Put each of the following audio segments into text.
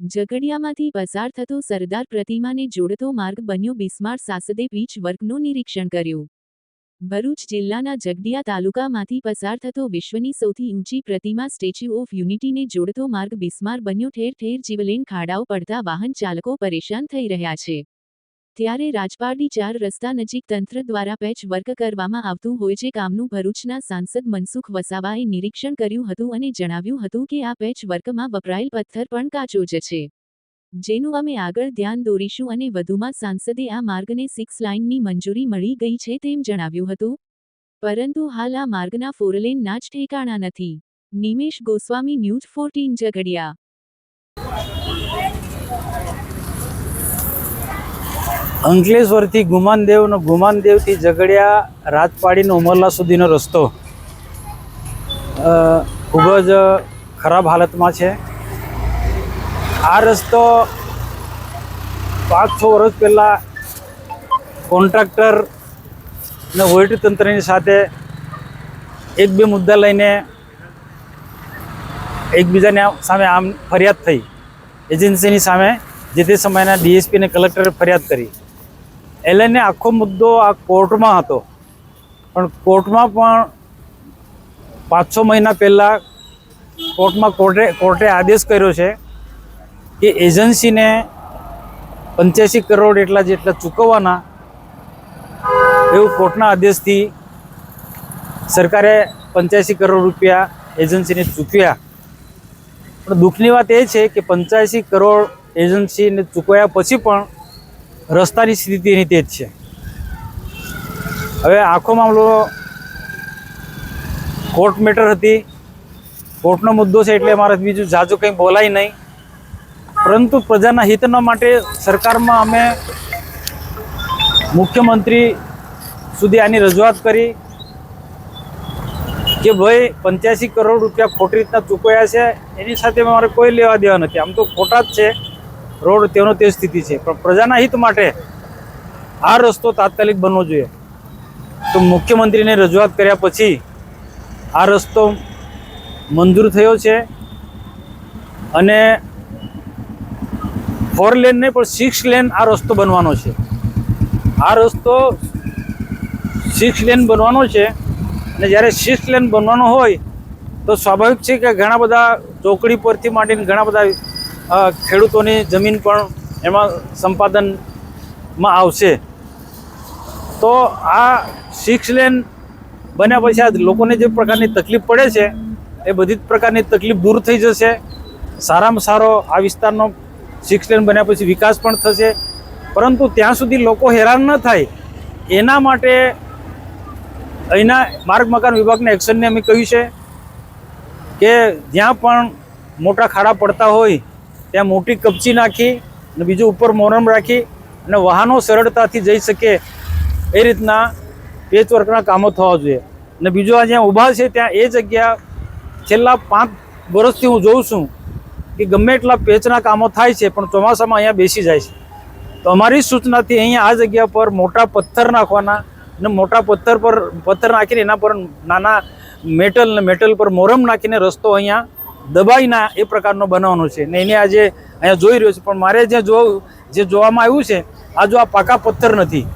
ઝઘડિયામાંથી પસાર થતો સરદાર પ્રતિમાને જોડતો માર્ગ બન્યો બિસ્માર સાસદે પીચ વર્કનું નિરીક્ષણ કર્યું. ભરૂચ જિલ્લાના જગડિયા તાલુકામાંથી પસાર થતો વિશ્વની સૌથી ઊંચી પ્રતિમા સ્ટેચ્યુ ઓફ યુનિટીને જોડતો માર્ગ બિસ્માર બન્યો. ઠેર ઠેર જીવલેણ ખાડાઓ પડતા વાહન ચાલકો પરેશાન થઈ રહ્યા છે. ત્યારે રાજપારડી ચાર રસ્તા નજીક તંત્ર દ્વારા પેચ વર્ક કરવામાં આવતું હોય છે કામનું ભરૂચના સાંસદ મનસુખ વસાવાએ નિરીક્ષણ કર્યું હતું અને જણાવ્યું હતું કે આ પેચ વર્કમાં વપરાયેલ પથ્થર પણ કાચો જ છે. જેનું અમે આગળ ધ્યાન દોરીશું અને વધુમાં સાંસદે આ માર્ગને સિક્સ લાઇનની મંજૂરી મળી ગઈ છે તેમ જણાવ્યું હતું. પરંતુ હાલ આ માર્ગના ફોરલેનના જ ઠેકાણા નથી. Nimesh Goswami news fourteen Jhagadia. અંકલેશ્વરથી ગુમાનદેવનો ગુમાનદેવથી ઝઘડિયા રાજપાડીનો ઉમરલા સુધીનો રસ્તો ખૂબ જ ખરાબ હાલતમાં છે. આ રસ્તો પાંચ છ વર્ષ પહેલાં કોન્ટ્રાક્ટર ને વહીવટી તંત્રની સાથે એક બે મુદ્દા લઈને એકબીજાને સામે આમ ફરિયાદ થઈ. એજન્સીની સામે જે તે સમયના ડીએસપી અને કલેક્ટરે ફરિયાદ કરી. એ લઈને આખો મુદ્દો આ કોર્ટમાં હતો. પણ કોર્ટમાં પણ પાંચ છ મહિના પહેલાં કોર્ટમાં કોર્ટે કોર્ટે આદેશ કર્યો છે કે એજન્સીને પંચ્યાસી કરોડ એટલા જેટલા ચૂકવવાના એવું કોર્ટના આદેશથી સરકારે પંચ્યાસી કરોડ રૂપિયા એજન્સીને ચૂકવ્યા. પણ દુઃખની વાત એ છે કે પંચ્યાસી કરોડ એજન્સીને ચૂકવ્યા પછી પણ રસ્તાની સ્થિતિ એની તે જ છે. હવે આખો મામલો કોર્ટ મેટર હતી. કોર્ટનો મુદ્દો છે એટલે અમારે બીજું જાજુ કંઈ બોલાય નહીં. પરંતુ પ્રજાના હિતના માટે સરકારમાં અમે મુખ્યમંત્રી સુધી આની રજૂઆત કરી કે ભાઈ પંચ્યાસી કરોડ રૂપિયા ખોટી રીતના ચૂકવ્યા છે. એની સાથે અમારે કોઈ લેવા દેવા નથી. આમ તો ખોટા જ છે. રોડ તેનો તે સ્થિતિ છે. પણ પ્રજાના હિત માટે આ રસ્તો તાત્કાલિક બનવો જોઈએ. તો મુખ્યમંત્રીને રજૂઆત કર્યા પછી આ રસ્તો મંજૂર થયો છે અને ફોર લેન નહીં, પણ સિક્સ લેન આ રસ્તો બનવાનો છે. આ રસ્તો સિક્સ લેન બનવાનો છે અને જ્યારે સિક્સ લેન બનવાનો હોય તો સ્વાભાવિક છે કે ઘણા બધા ચોકડી પરથી માંડીને ઘણા બધા ખેડૂતોની જમીન પણ એમાં સંપાદનમાં આવશે. તો આ સિક્સ લેન બન્યા પછી આ લોકોને જે પ્રકારની તકલીફ પડે છે, એ બધી જ પ્રકારની તકલીફ દૂર થઈ જશે. સારામાં સારો આ વિસ્તારનો સિક્સ લેન બન્યા પછી વિકાસ પણ થશે. પરંતુ ત્યાં સુધી લોકો હેરાન ન થાય. એના માટે અહીંના માર્ગ મકાન વિભાગના એક્શનને અમે કહ્યું છે કે જ્યાં પણ મોટા ખાડા પડતા હોય ત્યાં મોટી કપચી નાખી અને બીજું ઉપર મોરમ રાખી અને વાહનો સરળતાથી જઈ શકે એ રીતના પેચવર્કના કામો થવા જોઈએ. અને બીજું આ જ્યાં ઊભા છે ત્યાં એ જગ્યા છેલ્લા પાંચ વર્ષથી હું જોઉં છું કે ગમે એટલા પેચના કામો થાય છે, પણ ચોમાસામાં અહીંયા બેસી જાય છે. તો અમારી સૂચનાથી અહીંયા આ જગ્યા પર મોટા પથ્થર નાખવાના અને મોટા પથ્થર પર, પથ્થર નાખીને એના પર નાના મેટલ ને મેટલ પર મોરમ નાખીને રસ્તો અહીંયા દબાઈના એ પ્રકારનો બનાવવાનો છે. ને એને આજે અહીંયા જોઈ રહ્યો છે, પણ મારે જે જોવું જે જોવામાં આવ્યું છે, આ જો આ પાકા પથ્થર નથી.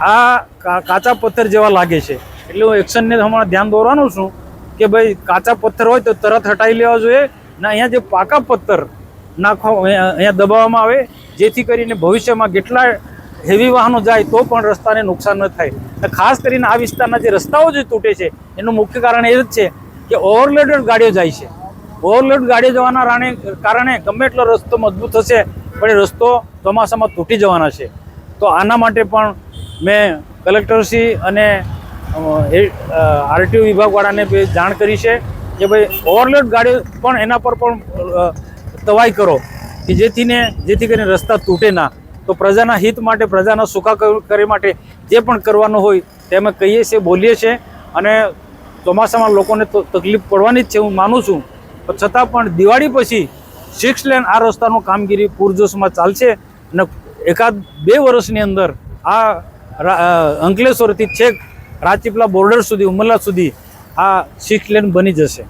આ કાચા પથ્થર જેવા લાગે છે. એટલે હું એક્શનને હમણાં ધ્યાન દોરવાનું છું કે ભાઈ કાચા પથ્થર હોય તો તરત હટાવી લેવા જોઈએ, ને અહીંયા જે પાકા પથ્થર નાખવા, અહીંયા દબાવવામાં આવે, જેથી કરીને ભવિષ્યમાં કેટલા હેવી વાહનો જાય તો પણ રસ્તાને નુકસાન ન થાય. ખાસ કરીને આ વિસ્તારના જે રસ્તાઓ જે તૂટે છે, એનું મુખ્ય કારણ એ જ છે કે ઓવરલોડેડ ગાડીઓ જાય છે. ઓવરલોડ ગાડી જવાના રાણે કારણે ગમે એટલો રસ્તો મજબૂત થશે, પણ એ રસ્તો ચોમાસામાં તૂટી જવાના છે. તો આના માટે પણ મેં કલેક્ટરશ્રી અને આરટીઓ વિભાગવાળાને જાણ કરી છે કે ભાઈ ઓવરલોડ ગાડી પણ એના પર પણ તવાઈ કરો, કે જેથી ને જેથી કરીને રસ્તા તૂટે ના. તો પ્રજાના હિત માટે, પ્રજાના સુખાકારી માટે જે પણ કરવાનું હોય તે અમે કહીએ છીએ, બોલીએ છીએ અને ચોમાસામાં લોકોને તકલીફ પડવાની જ છે, હું માનું છું. છતાં પણ દિવાળી પછી સિક્સ લેન આ રસ્તાનું કામગીરી પૂરજોશમાં ચાલશે અને એકાદ બે વર્ષની અંદર આ અંકલેશ્વરથી છેક રાજપીપલા બોર્ડર સુધી, ઉમરલા સુધી આ સિક્સ લેન બની જશે.